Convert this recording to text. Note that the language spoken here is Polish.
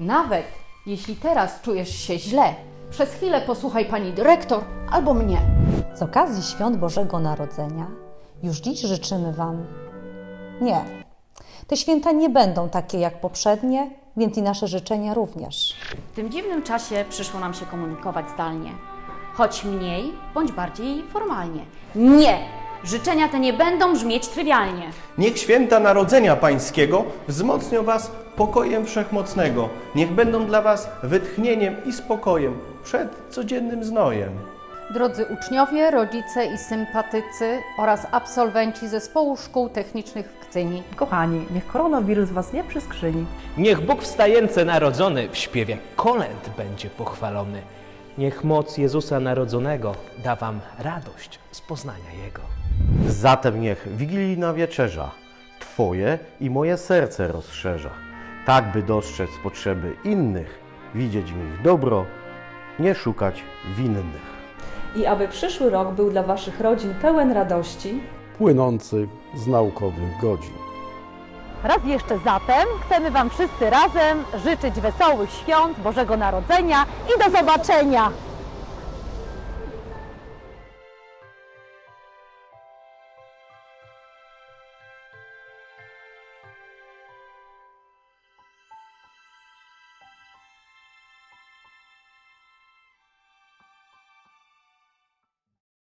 Nawet jeśli teraz czujesz się źle, przez chwilę posłuchaj pani dyrektor albo mnie. Z okazji świąt Bożego Narodzenia już dziś życzymy Wam. Nie, te święta nie będą takie jak poprzednie, więc i nasze życzenia również. W tym dziwnym czasie przyszło nam się komunikować zdalnie. Choć mniej bądź bardziej formalnie. Nie! Życzenia te nie będą brzmieć trywialnie. Niech święta Narodzenia Pańskiego wzmocnią Was pokojem wszechmocnego. Niech będą dla Was wytchnieniem i spokojem przed codziennym znojem. Drodzy uczniowie, rodzice i sympatycy oraz absolwenci zespołu szkół technicznych w Kcyni. Kochani, niech koronawirus Was nie przyskrzyni. Niech Bóg wstający narodzony w śpiewie kolęd będzie pochwalony. Niech moc Jezusa Narodzonego da Wam radość z poznania Jego. Zatem niech wigilijna wieczerza Twoje i moje serce rozszerza, tak by dostrzec potrzeby innych, widzieć w nich dobro, nie szukać winnych. i aby przyszły rok był dla Waszych rodzin pełen radości, płynący z naukowych godzin. Raz jeszcze zatem chcemy Wam wszyscy razem życzyć wesołych świąt Bożego Narodzenia i do zobaczenia!